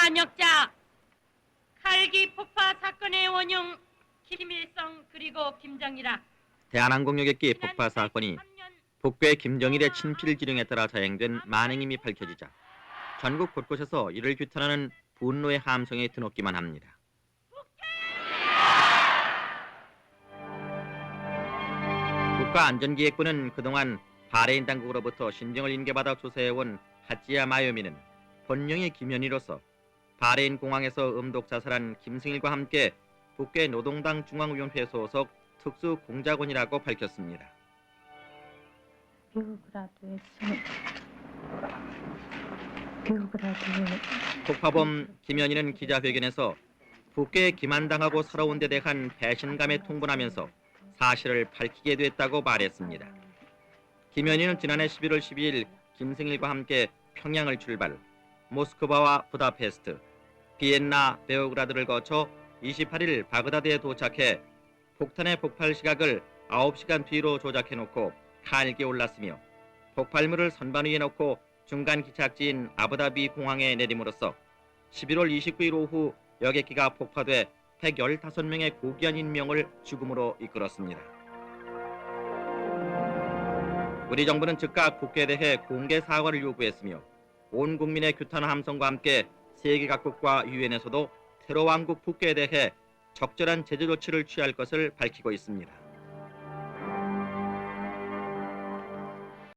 반역자 칼기 폭파 사건의 원흉 김일성 그리고 김정일아 대한항공여객기 폭파 사건이 북괴 김정일의 친필 지령에 따라 자행된 만행임이 밝혀지자 전국 곳곳에서 이를 규탄하는 분노의 함성이 드높기만 합니다. 국가안전기획부는 그동안 바레인 당국으로부터 신정을 인계받아 조사해온 하찌야 마요미는 본명의 김현희로서 바레인 공항에서 음독 자살한 김승일과 함께 북괴 노동당 중앙위원회 소속 특수 공작원이라고 밝혔습니다. 폭파범 김현희는 기자회견에서 북괴에 기만당하고 살아온 데 대한 배신감에 통분하면서 사실을 밝히게 됐다고 말했습니다. 김현희는 지난해 11월 12일 김승일과 함께 평양을 출발, 모스크바와 부다페스트, 비엔나, 베오그라드를 거쳐 28일 바그다드에 도착해 폭탄의 폭발 시각을 9시간 뒤로 조작해놓고 칸일기에 올랐으며 폭발물을 선반 위에 넣고 중간 기착지인 아부다비 공항에 내림으로써 11월 29일 오후 여객기가 폭파돼 115명의 고귀한 인명을 죽음으로 이끌었습니다. 우리 정부는 즉각 국회에 대해 공개 사과를 요구했으며 온 국민의 규탄 함성과 함께 세계 각국과 유엔에서도 테러 왕국 북괴에 대해 적절한 제재 조치를 취할 것을 밝히고 있습니다.